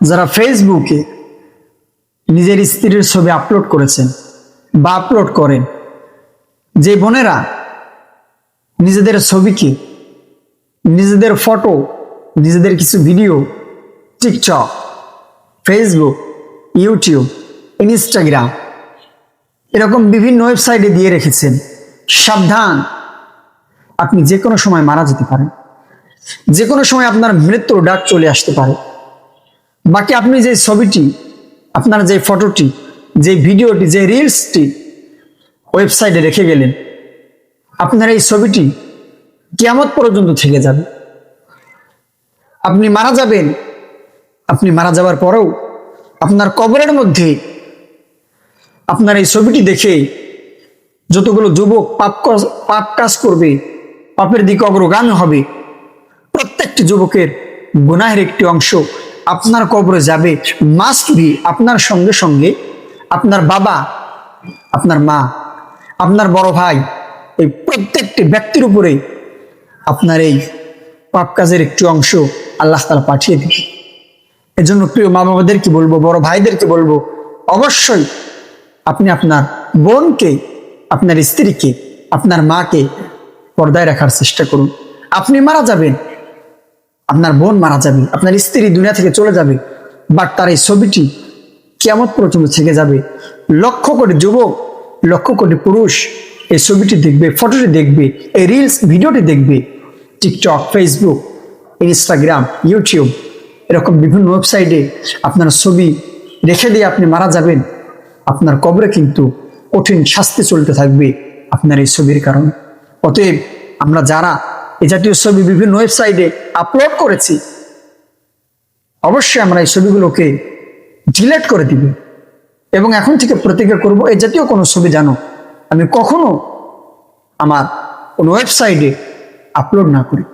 যারা ফেসবুকে নিজের স্ত্রীর ছবি আপলোড করেছেন বা আপলোড করেন, যে বোনেরা নিজেদের ছবিকে, নিজেদের ফটো নিজেদের কিছু video TikTok Facebook YouTube Instagram এরকম বিভিন্ন ওয়েবসাইটে দিয়ে রেখেছেন, সাবধান। আপনি যে কোনো সময় মারা যেতে পারেন যে কোনো সময় আপনার মৃত্যুর ডাক চলে আসতে পারে। বাকি আপনি যে ছবিটি, আপনার যে ফটোটি, যে ভিডিওটি, যে রিলসটি ওয়েবসাইটে রেখে গেলেন, আপনার এই ছবিটি কিয়ামত পর্যন্ত থেকে যাবে। আপনি মারা যাবেন, আপনি মারা যাওয়ার পরেও আপনার কবরের মধ্যে আপনার এই ছবিটি দেখে যতগুলো যুবক পাপ পাপ কাজ করবে, পাপের দিকে অগ্রগামী হবে, প্রত্যেকটি যুবকের গুনাহের একটি অংশ আপনার কবরে যাবে মাস্ট বি আপনার সঙ্গে সঙ্গে আপনার বাবা, আপনার মা, আপনার বড় ভাই, এই প্রত্যেকটি ব্যক্তির উপরে আপনার এই পাপ কাজের একটি অংশ আল্লাহ তালা পাঠিয়ে দিবে। এজন্য প্রিয় মা বাবাদেরকে বলব, বড় ভাইদেরকে বলব, অবশ্যই আপনি আপনার বোনকে, আপনার স্ত্রীকে, আপনার মাকে পর্দায় রাখার চেষ্টা করুন। আপনি মারা যাবেন আপনার বোন মারা যাবে, আপনার স্ত্রী দুনিয়া থেকে চলে যাবে বাট তার এই ছবিটি কেমন পর্যন্ত থেকে যাবে? লক্ষ কোটি যুবক, লক্ষ কোটি পুরুষ এই ছবিটি দেখবে ফটোটি দেখবে, এই রিলস ভিডিওটি দেখবে টিকটক ফেসবুক ইনস্টাগ্রাম ইউটিউব এরকম বিভিন্ন ওয়েবসাইটে আপনার ছবি রেখে দিয়ে আপনি মারা যাবেন। আপনার কবরে কিন্তু কঠিন শাস্তি চলতে থাকবে আপনার এই ছবির কারণে। অতএব আমরা যারা এ জাতীয় ছবি বিভিন্ন ওয়েবসাইটে আপলোড করেছি। অবশ্যই আমরা এই ছবিগুলোকে ডিলেট করে দিব। এবং এখন থেকে প্রতিজ্ঞা করব এই জাতীয় কোনো ছবি জানো আমি কখনো আমার কোনো ওয়েবসাইটে আপলোড না করি।